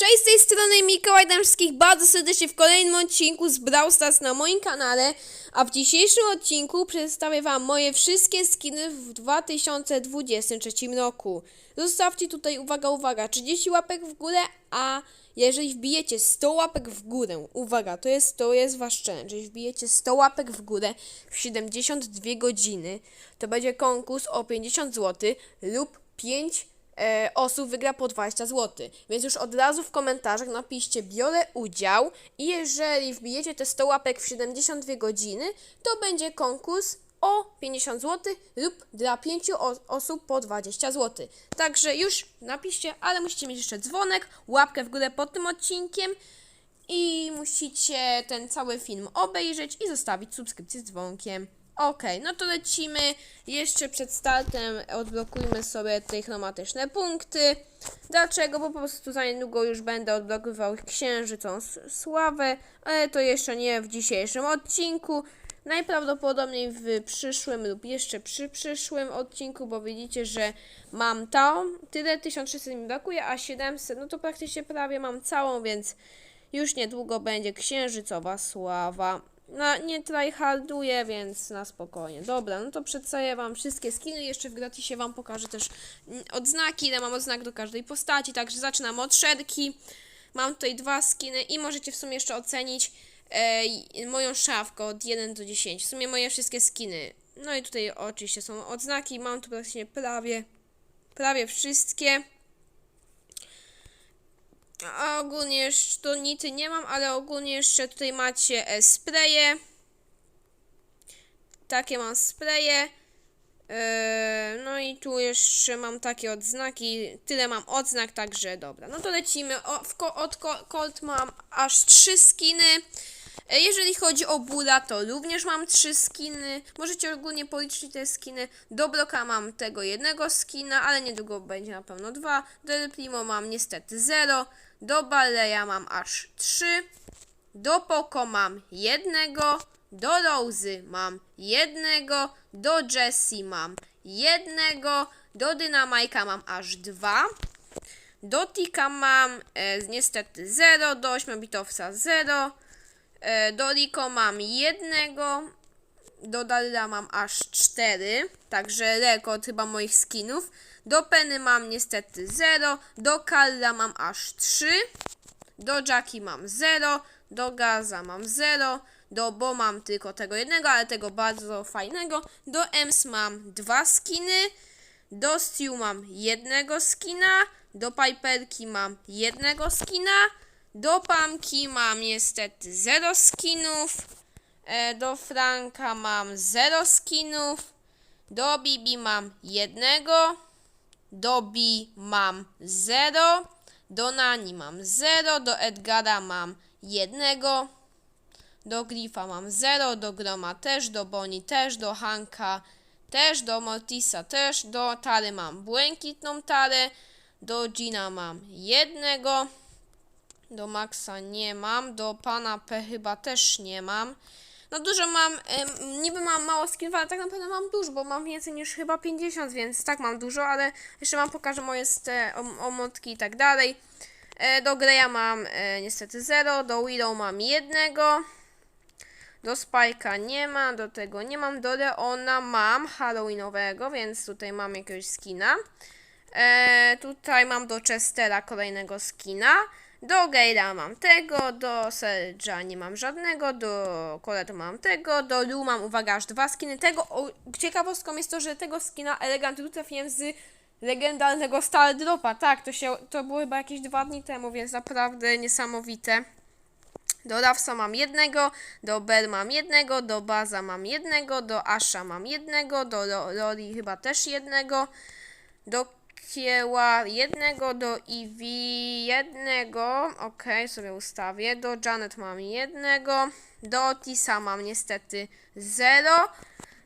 Cześć, z tej strony Mikołaj, witam bardzo serdecznie w kolejnym odcinku z Brawl Stars na moim kanale, a w dzisiejszym odcinku przedstawię Wam moje wszystkie skiny w 2023 roku. Zostawcie tutaj, uwaga, uwaga, 30 łapek w górę, a jeżeli wbijecie 100 łapek w górę, uwaga, to jest, to jest Wasz challenge, jeżeli wbijecie 100 łapek w górę w 72 godziny, to będzie konkurs o 50 zł lub 5 e, osób wygra po 20 zł. Więc już od razu w komentarzach napiszcie biorę udział i jeżeli wbijecie te 100 łapek w 72 godziny, to będzie konkurs o 50 zł lub dla 5 o- osób po 20 zł. Także już napiszcie, ale musicie mieć jeszcze dzwonek, łapkę w górę pod tym odcinkiem i musicie ten cały film obejrzeć i zostawić subskrypcję z dzwonkiem. Okej, no to lecimy. Jeszcze przed startem odblokujmy sobie te chromatyczne punkty. Dlaczego? Bo po prostu za niedługo już będę odblokowywał księżycą sławę, ale to jeszcze nie w dzisiejszym odcinku. Najprawdopodobniej w przyszłym lub jeszcze przy przyszłym odcinku, bo widzicie, że mam tą, tyle 1600 mi brakuje, a 700, no to praktycznie prawie mam całą, więc już niedługo będzie księżycowa sława. No, nie tryharduję, więc na spokojnie. Dobra, no to przedstawię Wam wszystkie skiny. Jeszcze w gratisie Wam pokażę też mm, odznaki, ile mam odznak do każdej postaci. Także zaczynam od szerki. Mam tutaj dwa skiny i możecie w sumie jeszcze ocenić e, moją szafkę od 1 do 10. W sumie moje wszystkie skiny. No i tutaj oczywiście są odznaki. Mam tu praktycznie prawie, prawie wszystkie. A ogólnie jeszcze to nity nie mam, ale ogólnie jeszcze tutaj macie e, spreje. Takie mam spreje. E, no i tu jeszcze mam takie odznaki. Tyle mam odznak, także dobra. No to lecimy. O, w od Colt mam aż trzy skiny. E, Jeżeli chodzi o Bula, to również mam trzy skiny. Możecie ogólnie policzyć te skiny. Do Bloka mam tego jednego skina, ale niedługo będzie na pewno dwa. Do Primo mam niestety zero. Do Barleya mam aż trzy. Do Poco mam jednego. Do Rozy mam jednego. Do Jessie mam jednego. Do Dynamajka mam aż dwa. Do Tika mam e, niestety 0, do 8-bitowca 0, e, do Rico mam jednego, do Daryla mam aż 4, także rekord chyba moich skinów. Do Penny mam niestety 0, do Karla mam aż 3, do Jackie mam 0, do Gaza mam 0, do Bo mam tylko tego jednego, ale tego bardzo fajnego, do Ems mam dwa skiny, do Stew mam jednego skina, do Piperki mam jednego skina, do Pamki mam niestety 0 skinów, e, do Franka mam 0 skinów, do Bibi mam jednego, do Bi mam 0, do Nani mam 0, do Edgara mam jednego, do Grifa mam 0, do Groma też, do Boni też, do Hanka też, do Mortisa też, do Tary mam błękitną Tarę, do Gina mam jednego, do Maxa nie mam, do Pana P chyba też nie mam. No dużo mam, niby mam mało skinów, ale tak naprawdę mam dużo, bo mam więcej niż chyba 50, więc tak mam dużo, ale jeszcze wam pokażę moje om, omotki i tak dalej. E, do Greya mam e, niestety 0, do Willow mam jednego, do Spike'a nie ma, do tego nie mam, do Leona mam Halloweenowego, więc tutaj mam jakiegoś skina. E, tutaj mam do Chestera kolejnego skina. Do Gale'a mam tego, do Serge'a nie mam żadnego, do Colette mam tego, do Lu mam, uwaga, aż dwa skiny. Tego, o, ciekawostką jest to, że tego skina Elegant Lu trafiłem z legendarnego Star Dropa. Tak, to, się, to było chyba jakieś dwa dni temu, więc naprawdę niesamowite. Do Rafsa mam jednego, do Bell mam jednego, do Baza mam jednego, do Asha mam jednego, do Ro- Rory chyba też jednego, do Kieła jednego, do Eevee jednego, ok, sobie ustawię, do Janet mam jednego, do Otisa mam niestety zero,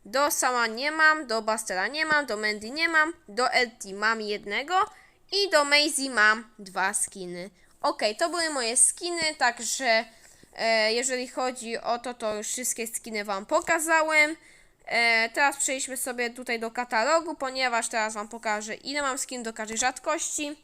do Sama nie mam, do Bastera nie mam, do Mandy nie mam, do LT mam jednego i do Maisie mam dwa skiny. Ok, to były moje skiny, także e, jeżeli chodzi o to, to już wszystkie skiny Wam pokazałem. E, teraz przejdźmy sobie tutaj do katalogu, ponieważ teraz Wam pokażę ile mam skin do każdej rzadkości.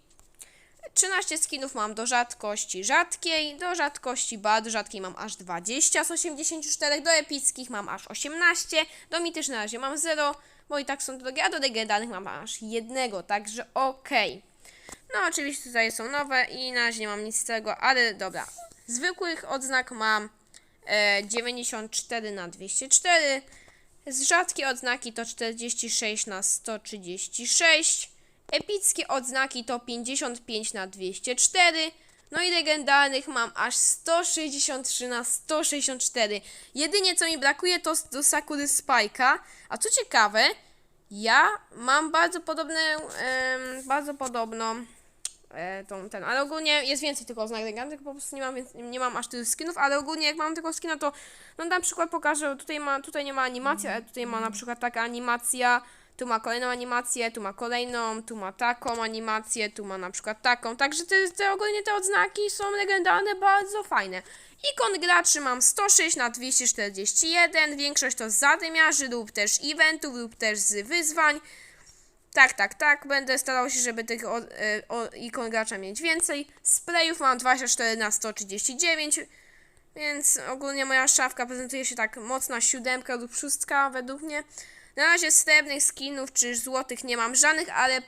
13 skinów mam do rzadkości rzadkiej, do rzadkości bardzo rzadkiej mam aż 20 z 84, do epickich mam aż 18, do mitycznych na razie mam 0, bo i tak są drogie, a do legendarnych mam aż jednego, także okej. No oczywiście tutaj są nowe i na razie nie mam nic z tego, ale dobra. Zwykłych odznak mam e, 94 na 204, z rzadkie odznaki to 46 na 136. Epickie odznaki to 55 na 204. No i legendarnych mam aż 163 na 164. Jedynie co mi brakuje to do Sakury Spike'a. A co ciekawe, ja mam bardzo podobne, em, bardzo podobną tą, ten, ale ogólnie jest więcej tylko oznak legendarnych, po prostu nie mam, nie mam aż tylu skinów, ale ogólnie jak mam tylko skina, to no na przykład pokażę, tutaj, ma, tutaj nie ma animacji, ale tutaj ma na przykład taka animacja, tu ma kolejną animację, tu ma kolejną, tu ma taką animację, tu ma na przykład taką, także te, te ogólnie te odznaki są legendarne, bardzo fajne. Ikon graczy mam 106 na 241, większość to z zadymiarzy lub też eventów lub też z wyzwań. Tak, tak, tak. Będę starał się, żeby tych o, e, o, ikon gracza mieć więcej. Sprayów mam 24 na 139, więc ogólnie moja szafka prezentuje się tak mocna siódemka lub szóstka według mnie. Na razie srebrnych skinów czy złotych nie mam żadnych, ale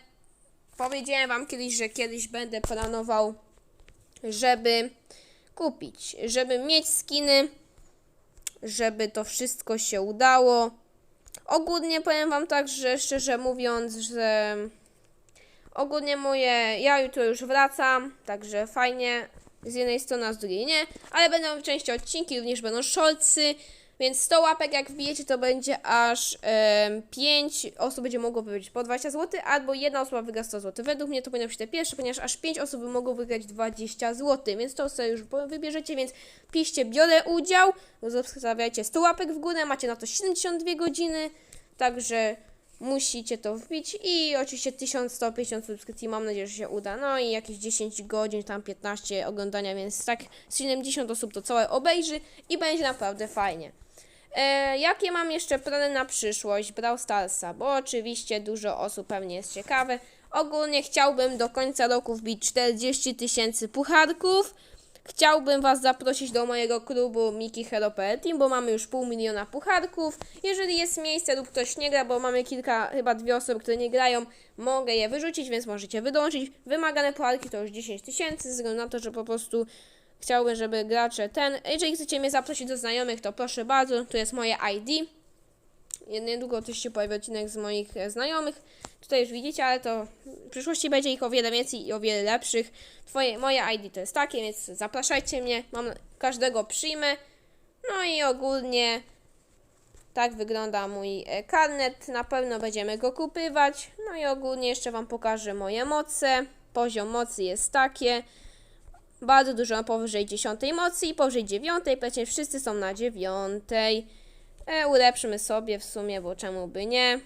powiedziałem wam kiedyś, że kiedyś będę planował, żeby kupić, żeby mieć skiny, żeby to wszystko się udało. Ogólnie powiem wam tak, że szczerze mówiąc, że ogólnie moje, ja jutro już wracam, także fajnie z jednej strony, a z drugiej nie, ale będą częściej odcinki, również będą shortsy, więc 100 łapek jak wbijecie to będzie aż em, 5 osób będzie mogło wygrać po 20 zł, albo jedna osoba wygra 100 zł. Według mnie to powinno być te pierwsze, ponieważ aż 5 osób by mogło wygrać 20 zł, więc to sobie już wybierzecie, więc piszcie biorę udział, zostawiajcie 100 łapek w górę, macie na to 72 godziny, także musicie to wbić i oczywiście 1150 subskrypcji, mam nadzieję, że się uda, no i jakieś 10 godzin, tam 15 oglądania, więc tak 70 osób to całe obejrzy i będzie naprawdę fajnie. E, jakie mam jeszcze plany na przyszłość Brawl Starsa? Bo oczywiście dużo osób pewnie jest ciekawe. Ogólnie chciałbym do końca roku wbić 40 tysięcy pucharków. Chciałbym Was zaprosić do mojego klubu Miki Hero PL Team, bo mamy już pół miliona pucharków. Jeżeli jest miejsce lub ktoś nie gra, bo mamy kilka, chyba dwie osoby, które nie grają, mogę je wyrzucić, więc możecie wydążyć. Wymagane pucharki to już 10 tysięcy, ze względu na to, że po prostu chciałbym, żeby gracze ten... Jeżeli chcecie mnie zaprosić do znajomych, to proszę bardzo, tu jest moje ID. Niedługo też się pojawi odcinek z moich e, znajomych. Tutaj już widzicie, ale to w przyszłości będzie ich o wiele więcej i o wiele lepszych. Twoje, moje ID to jest takie, więc zapraszajcie mnie. Mam każdego przyjmę. No i ogólnie tak wygląda mój e, karnet. Na pewno będziemy go kupywać. No i ogólnie jeszcze Wam pokażę moje moce. Poziom mocy jest takie. Bardzo dużo powyżej 10 mocy i powyżej 9. Przecież wszyscy są na 9. E, ulepszymy sobie w sumie, bo czemu by nie.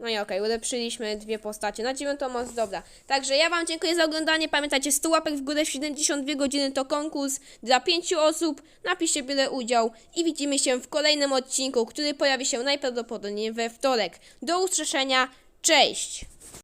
No i okej, ulepszyliśmy dwie postacie na dziewiątą moc, dobra. Także ja Wam dziękuję za oglądanie. Pamiętajcie, 100 łapek w górę w 72 godziny to konkurs dla 5 osób. Napiszcie byle udział i widzimy się w kolejnym odcinku, który pojawi się najprawdopodobniej we wtorek. Do usłyszenia, cześć!